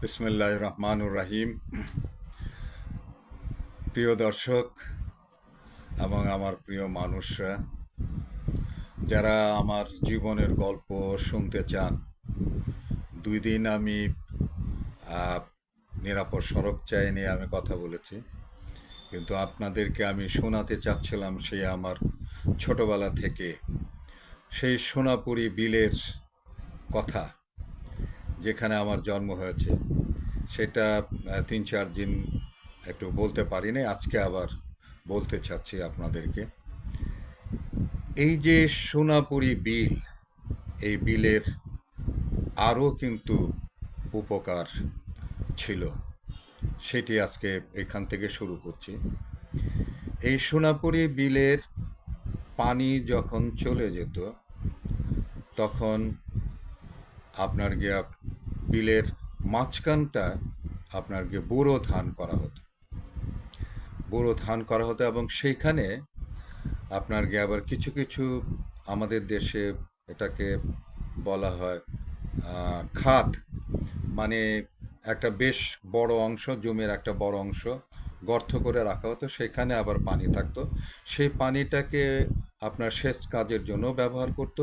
বিসমুল্লাহ রহমানুর রাহিম প্রিয় দর্শক এবং আমার প্রিয় মানুষরা, যারা আমার জীবনের গল্প শুনতে চান, দুই দিন আমি নিরাপদ সড়ক চাই নিয়ে আমি কথা বলেছি। কিন্তু আপনাদেরকে আমি শোনাতে চাচ্ছিলাম সেই আমার ছোটবেলা থেকে, সেই সোনাপুরি বিলের কথা। যেখানে আমার জন্ম হয়েছে, সেটা তিন চার দিন একটু বলতে পারিনি, আজকে আবার বলতে চাচ্ছি আপনাদেরকে। এই যে সোনাপুরি বিল, এই বিলের আরও কিন্তু উপকার ছিল, সেটি আজকে এখান থেকে শুরু করছি। এই সোনাপুরি বিলের পানি যখন চলে যেত, তখন আপনার গিয়ে বিলের মাঝখানটা আপনার গিয়ে বোরো ধান করা হতো। বোরো ধান করা হতো এবং সেইখানে আপনার গিয়ে আবার কিছু কিছু আমাদের দেশে এটাকে বলা হয় খাত। মানে একটা বেশ বড় অংশ, জমির একটা বড় অংশ গর্ত করে রাখা হতো। সেখানে আবার পানি থাকতো। সেই পানিটাকে আপনার সেচ কাজের জন্য ব্যবহার করতো।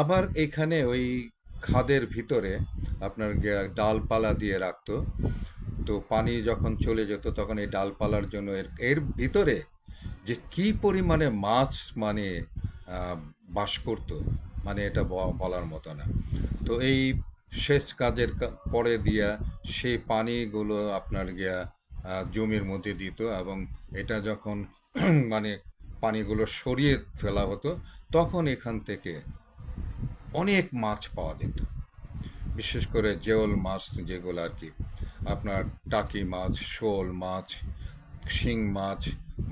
আবার এখানে ওই খাদের ভিতরে আপনার ডালপালা দিয়ে রাখতো। তো পানি যখন চলে যেত তখন এই ডালপালার জন্য এর এর ভিতরে যে কি পরিমাণে মাছ মানে বাস করতো মানে এটা বলার মতো না। তো এই সেচ কাজের পরে দিয়া সেই পানিগুলো আপনার গিয়া জমির মধ্যে দিত এবং এটা যখন মানে পানিগুলো সরিয়ে ফেলা হতো, তখন এখান থেকে অনেক মাছ পাওয়া যেত। বিশেষ করে জেওল মাছ যেগুলো আর কি, আপনার টাকি মাছ, শোল মাছ, শিং মাছ,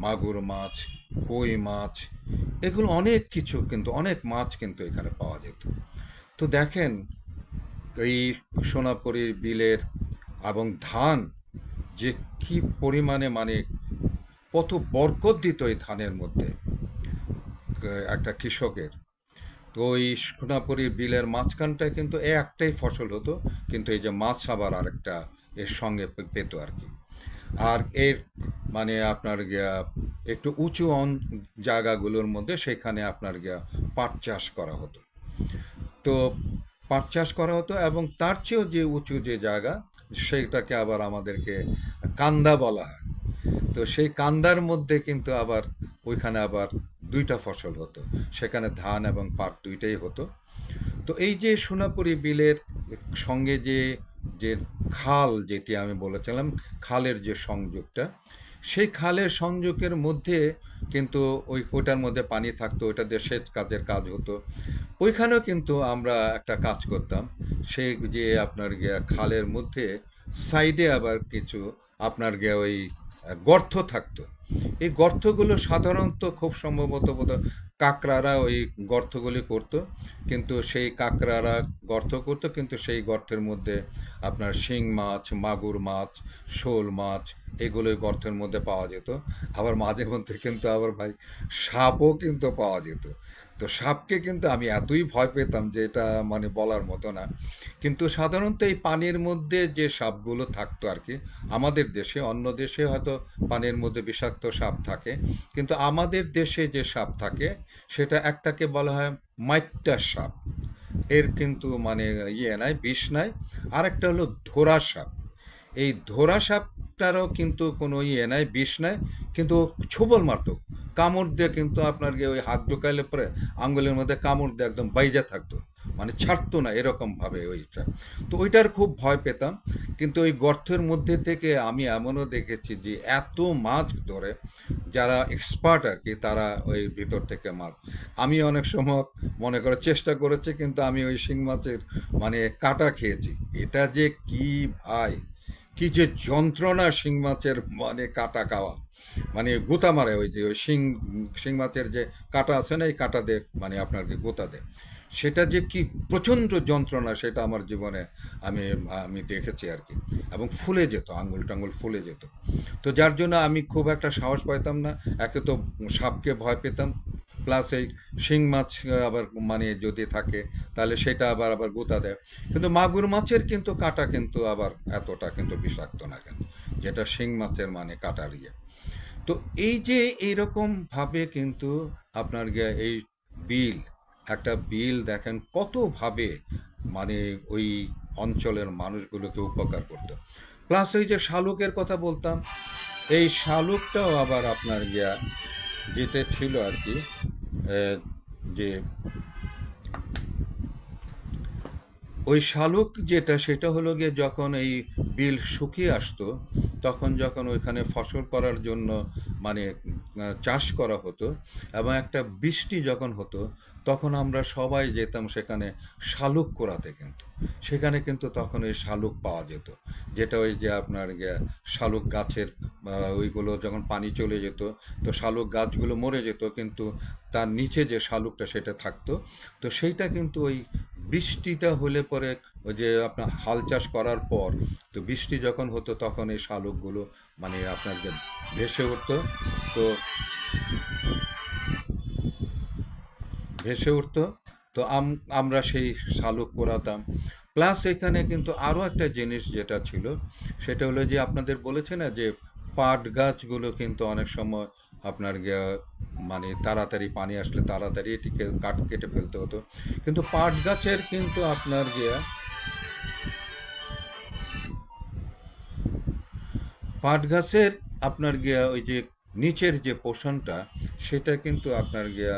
মাগুর মাছ, কই মাছ, এগুলো অনেক কিছু কিন্তু, অনেক মাছ কিন্তু এখানে পাওয়া যেত। তো দেখেন, এই সোনাপুরীর বিলের এবং ধান যে কি পরিমাণে মানে কত বরকত দিত এই ধানের মধ্যে একটা কৃষকের। তো ওই সোনাপুরি বিলের মাঝখানটায় কিন্তু একটাই ফসল হতো, কিন্তু এই যে মাছ আবার আরেকটা এর সঙ্গে পেত আর কি। আর এর মানে আপনার গিয়া একটু উঁচু অন, জায়গাগুলোর মধ্যে সেখানে আপনার গিয়া পাট চাষ করা হতো। তো পাট চাষ করা হতো এবং তার চেয়েও যে উঁচু যে জায়গা, সেইটাকে আবার আমাদেরকে কান্দা বলা হয়। তো সেই কান্দার মধ্যে কিন্তু আবার ওইখানে আবার দুইটা ফসল হতো। সেখানে ধান এবং পাট দুইটাই হতো। তো এই যে সোনাপুরি বিলের সঙ্গে যে যে খাল যেটি আমি বলেছিলাম, খালের যে সংযোগটা, সেই খালের সংযোগের মধ্যে কিন্তু ওই ওইটার মধ্যে পানি থাকতো, ওইটা দিয়ে সেচ কাজের কাজ হতো। ওইখানেও কিন্তু আমরা একটা কাজ করতাম। সেই যে আপনার গিয়া খালের মধ্যে সাইডে আবার কিছু আপনার গিয়া ওই গর্ত থাকতো। এই গর্তগুলো সাধারণত খুব সম্ভবত বোধহয় কাকড়ারা ওই গর্তগুলি করতো। কিন্তু সেই কাকরারা গর্ত করতো, কিন্তু সেই গর্তের মধ্যে আপনার শিং মাছ, মাগুর মাছ, শোল মাছ এগুলোই গর্তের মধ্যে পাওয়া যেত। আবার মাঝে মধ্যে কিন্তু আবার ভাই সাপও কিন্তু পাওয়া যেত। তো সাপকে কিন্তু আমি এতই ভয় পেতাম যে এটা মানে বলার মতো না। কিন্তু সাধারণত এই পানির মধ্যে যে সাপগুলো থাকতো আর কি, আমাদের দেশে, অন্য দেশে হয়তো পানির মধ্যে বিষাক্ত সাপ থাকে, কিন্তু আমাদের দেশে যে সাপ থাকে, সেটা একটাকে বলা হয় মাইট্টা সাপ। এর কিন্তু মানে ইয়ে নাই, বিষ নাই। আরেকটা হলো ধোরা সাপ। এই ধোরা সাপটারও কিন্তু কোনো ইয়ে নাই, বিষ নাই, কিন্তু ছোবল মারতো। কামড় দিয়ে কিন্তু আপনার ওই হাত ঢুকাইলে পরে আঙ্গুলের মধ্যে কামড় দিয়ে একদম বাইজা থাকতো। মানে ছাড়তো না এরকম ভাবে ওইটা। তো ওইটার খুব ভয় পেতাম, কিন্তু ওই গর্তের মধ্যে থেকে আমি এমনও দেখেছি যে এত মাছ ধরে, যারা এক্সপার্ট আর কি, তারা ওই ভিতর থেকে মাছ। আমি অনেক সময় মনে করার চেষ্টা করেছি, কিন্তু আমি ওই শিং মাছের মানে কাটা খেয়েছি। এটা যে কি ভাই! কি যে যন্ত্রণা শিং মাছের মানে কাটা খাওয়া। মানে গোতা মারে ওই যে, ওই শিং শিং মাছের যে কাটা আছে না, এই কাটা দিয়ে মানে আপনাকে গোতা দেয় সেটা যে কি প্রচণ্ড যন্ত্রণা সেটা আমার জীবনে আমি আমি দেখেছি আর কি। এবং ফুলে যেত, আঙুল টাঙ্গুল ফুলে যেত। তো যার জন্য আমি খুব একটা সাহস পাইতাম না, একে তো সাপকে ভয় পেতাম। প্লাস এই শিং মাছ আবার মানে যদি থাকে, তাহলে সেটা আবার আবার গোতা দেয়। কিন্তু মাগুর মাছের কিন্তু কাটা কিন্তু আবার এতটা কিন্তু বিষাক্ত না কিন্তু, যেটা শিং মাছের মানে কাটার ইয়ে। তো এই যে এইরকম ভাবে কিন্তু আপনার এই বিল, একটা বিল দেখেন কতভাবে মানে ওই অঞ্চলের মানুষগুলোকে উপকার করতো। প্লাস এই যে শালুকের কথা বলতাম, এই শালুকটাও আবার আপনার গিয়া যেটা ছিল আর কি যে ওই শালুক যেটা সেটা হলো গিয়ে যখন এই বিল শুকিয়ে আসতো তখন যখন ওইখানে ফসল করার জন্য মানে চাষ করা হতো এবং একটা বৃষ্টি যখন হতো, তখন আমরা সবাই যেতাম সেখানে শালুক করাতে কিন্তু। সেখানে কিন্তু তখন ওই শালুক পাওয়া যেত। যেটা ওই যে আপনার গিয়ে শালুক গাছের ওইগুলো যখন পানি চলে যেত, তো শালুক গাছগুলো মরে যেত, কিন্তু তার নিচে যে শালুকটা সেটা থাকতো, তো সেইটা কিন্তু ওই বৃষ্টিটা হলে পরে ওই যে আপনার হাল চাষ করার পর, তো বৃষ্টি যখন হতো তখন এই শালুকগুলো মানে আপনার যে ভেসে উঠতো, তো ভেসে উঠতো, তো আম- আমরা সেই শালুক করাতাম প্লাস এখানে কিন্তু আরও একটা জিনিস যেটা ছিল, সেটা হলো যে আপনাদের বলেছে না যে পাট গাছগুলো কিন্তু অনেক সময় আপনার মানে তাড়াতাড়ি পানি আসলে তাড়াতাড়ি এটিকে কাট কেটে ফেলতে হতো। কিন্তু পাট গাছের কিন্তু আপনার গিয়া পাট গাছের আপনার গিয়া ওই যে নিচের যে পোষণটা, সেটা কিন্তু আপনার গিয়া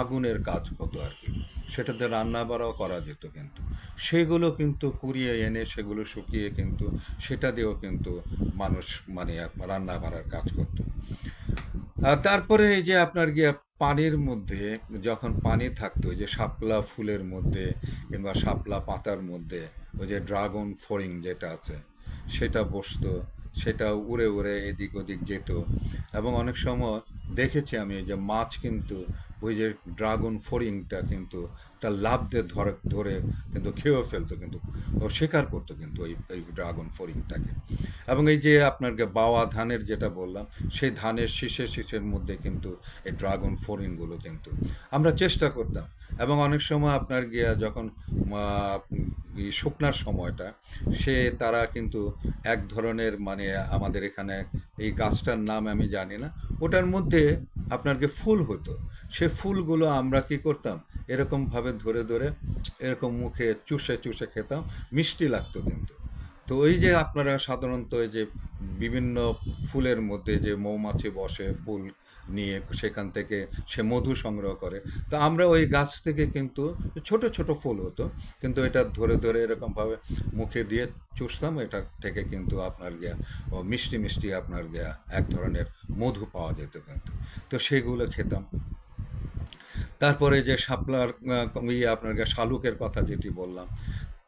আগুনের কাজ হতো আর কি। সেটাতে রান্না বাড়াও করা যেত কিন্তু। সেগুলো কিন্তু কুড়িয়ে এনে, সেগুলো শুকিয়ে কিন্তু, সেটা দিয়েও কিন্তু মানুষ মানে রান্না বাড়ার কাজ করতো। আর তারপরে এই যে আপনার গিয়ে পানির মধ্যে, যখন পানি থাকতো ওই যে শাপলা ফুলের মধ্যে কিংবা শাপলা পাতার মধ্যে, ওই যে ড্রাগন ফড়িং যেটা আছে, সেটা বসতো, সেটা উড়ে উড়ে এদিক ওদিক যেত। এবং অনেক সময় দেখেছি আমি যে মাছ কিন্তু ওই যে ড্রাগন ফড়িংটা কিন্তু একটা লাভ দিয়ে ধরে ধরে কিন্তু খেয়েও ফেলতো কিন্তু, ও শিকার করতো কিন্তু ওই, এই ড্রাগন ফড়িংটাকে এবং এই যে আপনার বাওয়া ধানের যেটা বললাম, সেই ধানের শীষে শীষের মধ্যে কিন্তু এই ড্রাগন ফড়িংগুলো কিন্তু আমরা চেষ্টা করতাম এবং অনেক সময় আপনার গিয়া যখন শুকনার সময়টা, সে তারা কিন্তু এক ধরনের মানে আমাদের এখানে এই গাছটার নাম আমি জানি না, ওটার মধ্যে আপনার যে ফুল হতো। সে ফুলগুলো আমরা কি করতাম? এরকম ভাবে ধরে ধরে, এরকম মুখে চুষে চুষে খেতাম, মিষ্টি লাগতো কিন্তু। তো ওই যে আপনারা সাধারণত এই যে বিভিন্ন ফুলের মধ্যে যে মৌমাছি বসে, ফুল নিয়ে সেখান থেকে সে মধু সংগ্রহ করে। তো আমরা ওই গাছ থেকে কিন্তু ছোট ছোট ফুল হতো। কিন্তু এটা ধরে ধরে এরকমভাবে মুখে দিয়ে চুষতাম। এটা থেকে কিন্তু আপনার গিয়া, ও মিষ্টি মিষ্টি আপনার গিয়া এক ধরনের মধু পাওয়া যেত কিন্তু। তো সেগুলো খেতাম। তারপরে যে শাপলার ইয়ে আপনার গিয়ে শালুকের কথা যেটি বললাম।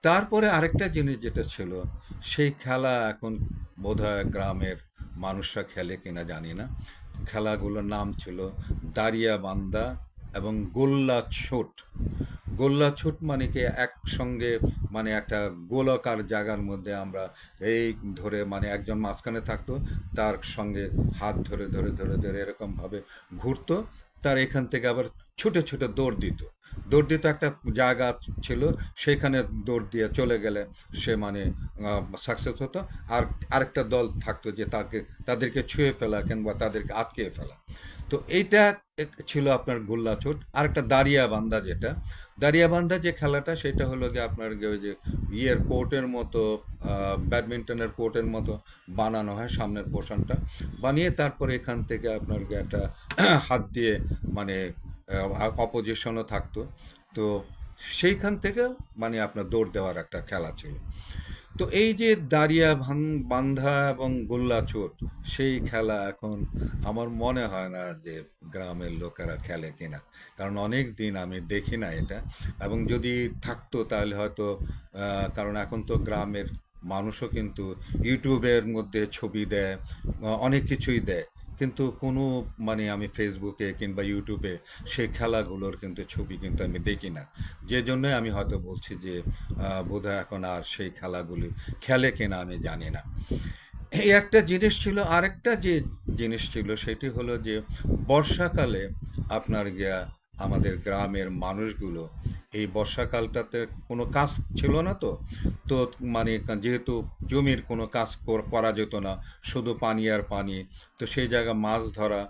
তারপরে আরেকটা জিনিস যেটা ছিল, সেই খেলা এখন বোধহয় গ্রামের মানুষরা খেলে কিনা জানি না। খেলাগুলোর নাম ছিল দাঁড়িয়া বান্দা এবং গোল্লা ছোট গোল্লা ছোট মানে কি? একসঙ্গে মানে একটা গোলাকার জায়গার মধ্যে আমরা এই ধরে মানে একজন মাঝখানে থাকতো, তার সঙ্গে হাত ধরে ধরে ধরে ধরে এরকমভাবে ঘুরতো, তার এখান থেকে আবার ছুটে ছুটে দৌড় দিত। দৌড় দিতে একটা জায়গা ছিল, সেখানে দৌড় দিয়ে চলে গেলে সে মানে সাকসেস হতো। আর আরেকটা দল থাকতো যে তাকে, তাদেরকে ছুঁয়ে ফেলা কিংবা তাদেরকে আটকে ফেলা। তো এইটা ছিল আপনার গোল্লা চোট। আর একটা দাঁড়িয়া বান্দা যেটা দাঁড়িয়া বান্দা যে খেলাটা, সেটা হলো গিয়ে আপনার যে ইয়ের কোর্টের মতো ব্যাডমিন্টনের কোর্টের মতো বানানো হয় সামনের পোর্শনটা বানিয়ে তারপরে এখান থেকে আপনার একটা হাত দিয়ে মানে অপোজিশনও থাকতো। তো সেইখান থেকে মানে আপনার দৌড় দেওয়ার একটা খেলা ছিল। তো এই যে দাঁড়িয়া ভান বান্ধা এবং গোল্লা চোট, সেই খেলা এখন আমার মনে হয় না যে গ্রামের লোকেরা খেলে কিনা। কারণ অনেক দিন আমি দেখি না এটা। এবং যদি থাকতো তাহলে হয়তো কারণ এখন তো গ্রামের মানুষও কিন্তু ইউটিউবের মধ্যে ছবি দেয় অনেক কিছুই দেয়। কিন্তু কোনো মানে আমি ফেসবুকে কিংবা ইউটিউবে সেই খেলাগুলোর কিন্তু ছবি কিন্তু আমি দেখি না। যে জন্য আমি হয়তো বলছি যে বোধহয় এখন আর সেই খেলাগুলি খেলে কিনা আমি জানি না। এই একটা জিনিস ছিল, আরেকটা যে জিনিস ছিল সেটি হলো যে, বর্ষাকালে আপনার গিয়া আমাদের গ্রামের মানুষগুলো এই বর্ষাকালটাতে কোনো কাজ ছিল না তো? তো মানে যেহেতু জমির কোনো কাজ করা যেত না, শুধু পানি আর পানি, তো সেই জায়গা মাছ ধরা,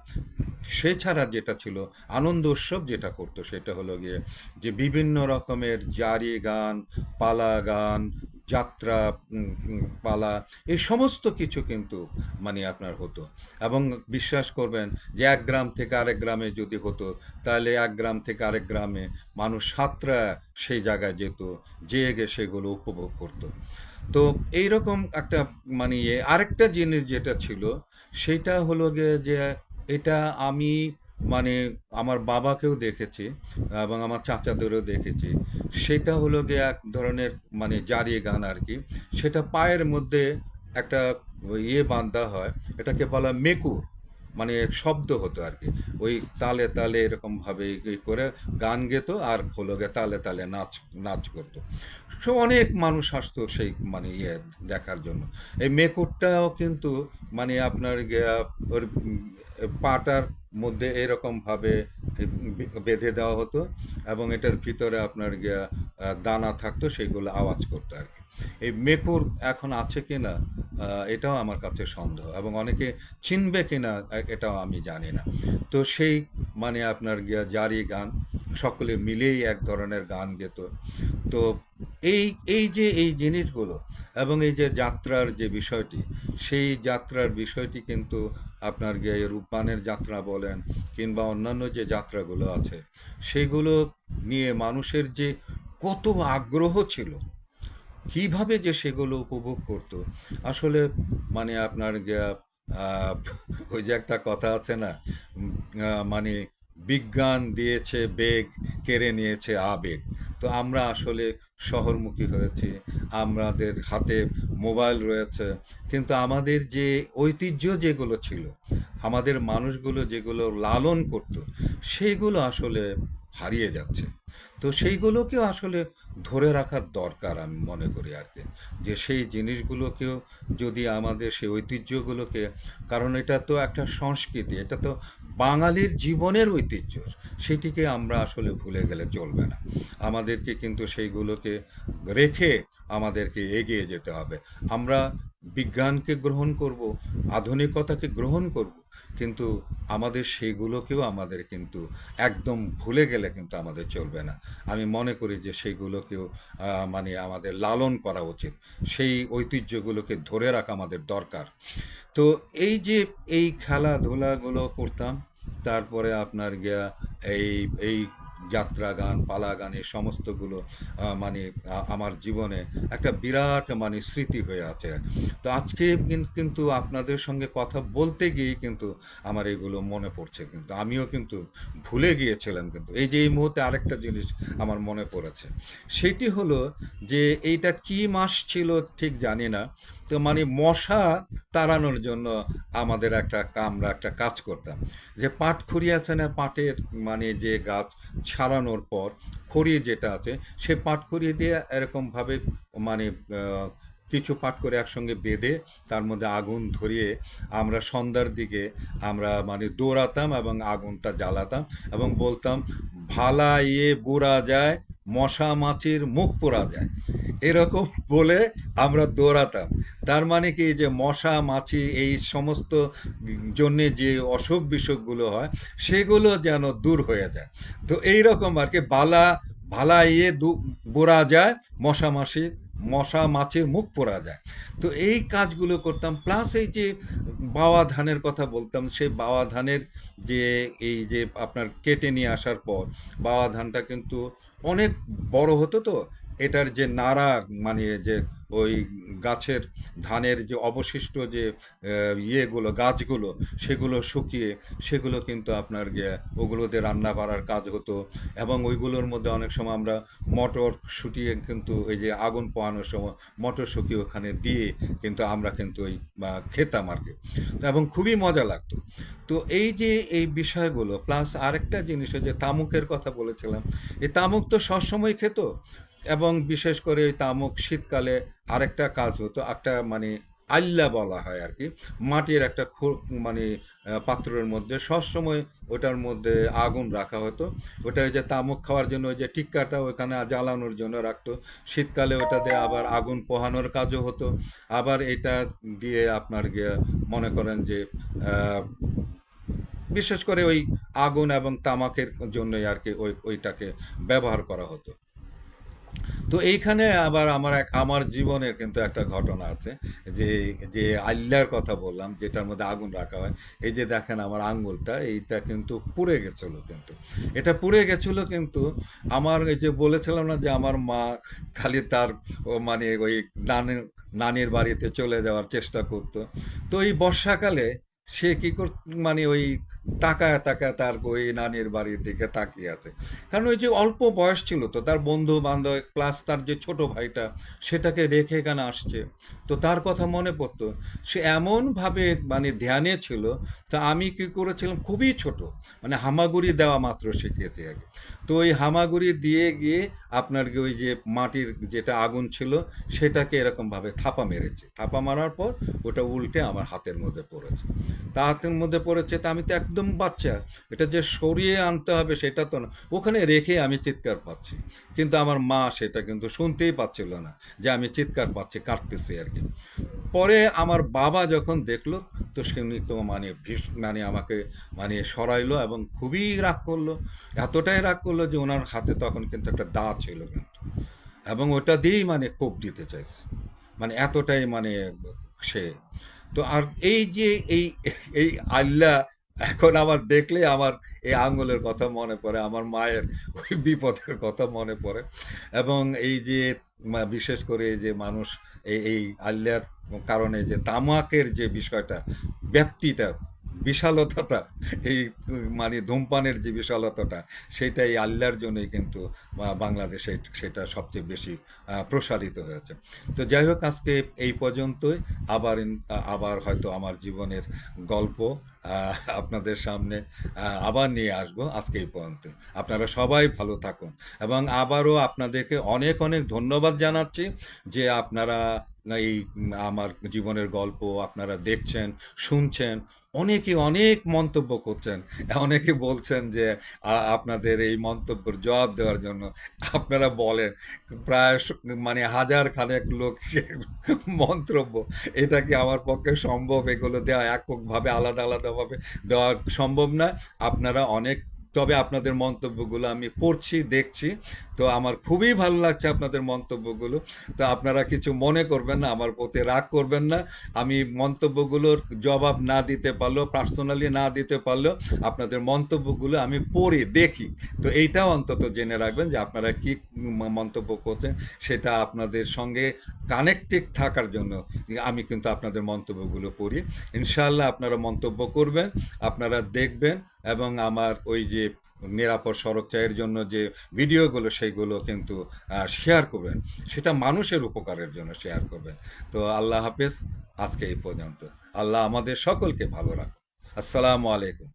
সে ছাড়া যেটা ছিল, আনন্দ উৎসব যেটা করতো সেটা হলো গিয়ে যে বিভিন্ন রকমের জারি গান, পালা গান যাত্রা পালা, এই সমস্ত কিছু কিন্তু মানে আপনার হতো। এবং বিশ্বাস করবেন যে এক গ্রাম থেকে আরেক গ্রামে যদি হতো, তাহলে এক গ্রাম থেকে আরেক গ্রামে মানুষ সাতটা সেই জায়গায় যেত, যেয়ে গিয়ে সেগুলো উপভোগ করতো। তো এইরকম একটা মানে ইয়ে আরেকটা জিনিস যেটা ছিল, সেটা হলো গিয়ে যে এটা আমি মানে আমার বাবাকেও দেখেছি এবং আমার চাচাদেরও দেখেছি। সেটা হলো গিয়ে এক ধরনের মানে জারি গান আর কি। সেটা পায়ের মধ্যে একটা ইয়ে বাঁধা হয়, এটাকে বলা মেকুর। মানে শব্দ হতো আর কি। ওই তালে তালে এরকম ভাবে ই করে গান গেতো আর হলো গিয়ে তালে তালে নাচ নাচ করতো। সো অনেক মানুষ আসতো সেই মানে ইয়ে দেখার জন্য। এই মেকুরটাও কিন্তু মানে আপনার ওর পাটার মধ্যে এরকম ভাবে বেঁধে দেওয়া হতো এবং এটার ভিতরে আপনার দানা থাকতো সেগুলো আওয়াজ করতো আর কি। এই মেকুর এখন আছে কিনা আহ, এটাও আমার কাছে সন্দেহ এবং অনেকে চিনবে কিনা এটাও আমি জানি না। তো সেই মানে আপনার গিয়া জারি গান সকলে মিলেই এক ধরনের গান গেত। তো এই এই যে এই জিনিসগুলো এবং এই যে যাত্রার যে বিষয়টি সেই যাত্রার বিষয়টি কিন্তু আপনার গিয়ে রূপবানের যাত্রা বলেন কিংবা অন্যান্য যে যাত্রাগুলো আছে সেগুলো নিয়ে মানুষের যে কত আগ্রহ ছিল কীভাবে যে সেগুলো উপভোগ করতো? আসলে মানে আপনার ওই যে একটা কথা আছে না? মানে বিজ্ঞান দিয়েছে, বেগ কেড়ে নিয়েছে, আবেগ। তো আমরা আসলে শহরমুখী হয়েছি, আমাদের হাতে মোবাইল রয়েছে, কিন্তু আমাদের যে ঐতিহ্য যেগুলো ছিল, আমাদের মানুষগুলো যেগুলো লালন করতো, সেগুলো আসলে হারিয়ে যাচ্ছে। তো সেইগুলোকেও আসলে ধরে রাখার দরকার আমি মনে করি আর কি। যে সেই জিনিসগুলোকেও যদি আমাদের সেই ঐতিহ্যগুলোকে, কারণ এটা তো একটা সংস্কৃতি, এটা তো বাঙালির জীবনের ঐতিহ্য, সেটিকে আমরা আসলে ভুলে গেলে চলবে না। আমাদেরকে কিন্তু সেইগুলোকে রেখে আমাদেরকে এগিয়ে যেতে হবে। আমরা বিজ্ঞানকে গ্রহণ করব, আধুনিকতাকে গ্রহণ করব কিন্তু আমাদের সেইগুলোকেও আমাদের কিন্তু একদম ভুলে গেলে কিন্তু আমাদের চলবে না। আমি মনে করি যে সেইগুলোকেও মানে আমাদের লালন করা উচিত। সেই ঐতিহ্যগুলোকে ধরে রাখা আমাদের দরকার। তো এই যে এই খেলাধুলাগুলো করতাম, তারপরে আপনার গিয়া এই এই যাত্রা গান, পালা গান, এই সমস্তগুলো মানে আমার জীবনে একটা বিরাট মানে স্মৃতি হয়ে আছে। তো আজকে কিন্তু আপনাদের সঙ্গে কথা বলতে গিয়ে কিন্তু আমার এগুলো মনে পড়ছে কিন্তু, আমিও কিন্তু ভুলে গিয়েছিলাম কিন্তু। এই যে এই মুহূর্তে আরেকটা জিনিস আমার মনে পড়েছে। সেটি হলো যে এইটা কি মাস ছিল ঠিক জানি না। তো মানে মশা তাড়ানোর জন্য আমাদের একটা আমরা একটা কাজ করতাম। যে পাট খড়ি আছে না পাটের মানে যে গাছ ছাড়ানোর পর খড়ি যেটা আছে, সে পাট খড়ি দিয়ে এরকমভাবে মানে কিছু পাট করে একসঙ্গে বেঁধে তার মধ্যে আগুন ধরিয়ে আমরা সন্ধ্যার দিকে আমরা মানে দৌড়াতাম এবং আগুনটা জ্বালাতাম এবং বলতাম, ভালা ইয়ে বুড়া যায় মশা মাছির মুখ পোড়া যায়। এরকম বলে আমরা দৌড়াতাম। তার মানে কি যে মশা, মাছি, এই সমস্ত জন্যে যে অসুখ বিসুখগুলো হয়, সেগুলো যেন দূর হয়ে যায়। তো এই রকম আর কি, বালা ভালা ইয়ে বোরা যায়, মশা মাছি, মশা মাছির মুখ পোড়া যায়। তো এই কাজগুলো করতাম প্লাস এই যে বাওয়া ধানের কথা বলতাম, সেই বাওয়া ধানের যে, এই যে আপনার কেটে নিয়ে আসার পর, বাওয়া ধানটা কিন্তু অনেক বড় হতো তো এটার যে নাড়া মানে যে ওই গাছের ধানের যে অবশিষ্ট যে ইয়েগুলো, গাছগুলো, সেগুলো শুকিয়ে, সেগুলো কিন্তু আপনার গিয়ে ওগুলোতে রান্না বাড়ার কাজ হতো। এবং ওইগুলোর মধ্যে অনেক সময় আমরা মটর শুটিয়ে কিন্তু এই যে আগুন পোহানোর সময় মটর শুকিয়ে ওখানে দিয়ে কিন্তু আমরা কিন্তু ওই খেতাম আর কি। এবং খুবই মজা লাগতো। তো এই যে এই বিষয়গুলো, প্লাস আরেকটা জিনিস ওই যে তামুকের কথা বলেছিলাম, এই তামুক তো সবসময় খেত? এবং বিশেষ করে ওই তামুক শীতকালে আরেকটা কাজ হতো, একটা মানে আল্লা বলা হয় আর কি, মাটির একটা মানে পাত্রের মধ্যে সবসময় ওটার মধ্যে আগুন রাখা হতো। ওটা ওই যে তামুক খাওয়ার জন্য ওই যে টিক্কাটা ওখানে জ্বালানোর জন্য রাখতো। শীতকালে ওটা দিয়ে আবার আগুন পোহানোর কাজও হতো। আবার এটা দিয়ে আপনার গিয়ে মনে করেন যে বিশেষ করে ওই আগুন এবং তামাকের জন্যই আর কি ওই, ওইটাকে ব্যবহার করা হতো। তো এইখানে আবার আমার এক, আমার জীবনের কিন্তু একটা ঘটনা আছে যে যে আল্লাহর কথা বললাম, যেটার মধ্যে আগুন রাখা হয়। এই যে দেখেন আমার আঙ্গুলটা, এইটা কিন্তু পুড়ে গেছিল কিন্তু। এটা পুড়ে গেছিল কিন্তু আমার এই যে বলেছিলাম না যে আমার মা খালি তার মানে ওই নানির নানির বাড়িতে চলে যাওয়ার চেষ্টা করতো। তো এই বর্ষাকালে সে কি কর মানে ওই তাকায় তাকায় তার ওই নানির বাড়ির দিকে তাকিয়ে আছে। কারণ ওই যে অল্প বয়স ছিল তো, তার বন্ধু বান্ধব প্লাস তার যে ছোট ভাইটা, সেটাকে রেখে এখানে আসছে। তো তার কথা মনে পড়তো, সে এমনভাবে মানে ধ্যানে ছিল, তা আমি কি করেছিলাম? খুবই ছোট মানে হামাগুড়ি দেওয়া মাত্র শিখিয়েছি আগে। তো ওই হামাগুড়ি দিয়ে গিয়ে আপনার ওই যে মাটির যেটা আগুন ছিল, সেটাকে এরকমভাবে থাপা মেরেছে। থাপা মারার পর ওটা উল্টে আমার হাতের মধ্যে পড়েছে। তা হাতের মধ্যে পড়েছে তা আমি তো একদম বাচ্চা, এটা যে সরিয়ে আনতে হবে সেটা তো না। ওখানে রেখে আমি চিৎকার পাচ্ছি। কিন্তু আমার মা সেটা কিন্তু শুনতেই পাচ্ছিল না যে আমি চিৎকার পাচ্ছি কাটতেছি আর কি। পরে আমার বাবা যখন দেখল, তো সে তো মানে মানে আমাকে মানে সরাইলো এবং খুবই রাগ করল। এতটাই রাগ করল যে ওনার হাতে তখন কিন্তু একটা দা ছিল কিন্তু। এবং ওটা দিয়েই মানে কোপ দিতে চাইছে। মানে এতটাই মানে সে। তো আর এই যে এই এই আল্লাহ এখন আমার দেখলে আমার এই আঙ্গুলের কথা মনে পড়ে, আমার মায়ের ওই বিপদের কথা মনে পড়ে। এবং এই যে বিশেষ করে এই যে মানুষ, এই এই আল্লাহর কারণে যে তামাকের যে বিষয়টা ব্যাপ্তিটা বিশালতাটা, এই মানে ধূমপানের যে বিশালতাটা, সেটা এই আল্লাহর জন্যই কিন্তু বাংলাদেশে সেটা সবচেয়ে বেশি প্রসারিত হয়েছে। তো যাই হোক, আজকে এই পর্যন্তই। আবার আবার হয়তো আমার জীবনের গল্প আপনাদের সামনে আবার নিয়ে আসব আজকে এই পর্যন্ত। আপনারা সবাই ভালো থাকুন এবং আবারও আপনাদেরকে অনেক অনেক ধন্যবাদ জানাচ্ছি যে আপনারা এই আমার জীবনের গল্প আপনারা দেখছেন, শুনছেন, অনেকে অনেক মন্তব্য করছেন, অনেকে বলছেন যে আপনাদের এই মন্তব্যের জবাব দেওয়ার জন্য আপনারা বলেন, প্রায় মানে হাজার খানেক লোকের মন্তব্য, এটা কি আমার পক্ষে সম্ভব? এগুলো দেওয়া এককভাবে আলাদা আলাদা আলাদাভাবে দেওয়া সম্ভব না আপনারা অনেক তবে আপনাদের মন্তব্যগুলো আমি পড়ছি, দেখছি। তো আমার খুবই ভালো লাগছে আপনাদের মন্তব্যগুলো। তো আপনারা কিছু মনে করবেন না, আমার প্রতি রাগ করবেন না। আমি মন্তব্যগুলোর জবাব না দিতে পারলেও পার্সোনালি না দিতে পারলেও আপনাদের মন্তব্যগুলো আমি পড়ি দেখি। তো এইটাও অন্তত জেনে রাখবেন যে আপনারা কি মন্তব্য করতেন সেটা আপনাদের সঙ্গে কানেক্টেড থাকার জন্য আমি কিন্তু আপনাদের মন্তব্যগুলো পড়ি। ইনশাল্লাহ আপনারা মন্তব্য করবেন, আপনারা দেখবেন। এবং আমার ওই যে নিরাপদ সড়ক চায়ের জন্য যে ভিডিওগুলো, সেইগুলো কিন্তু শেয়ার করবেন। সেটা মানুষের উপকারের জন্য শেয়ার করবেন। তো আল্লাহ হাফেজ, আজকে এই পর্যন্ত। আল্লাহ আমাদের সকলকে ভালো রাখুন আসসালামু আলাইকুম।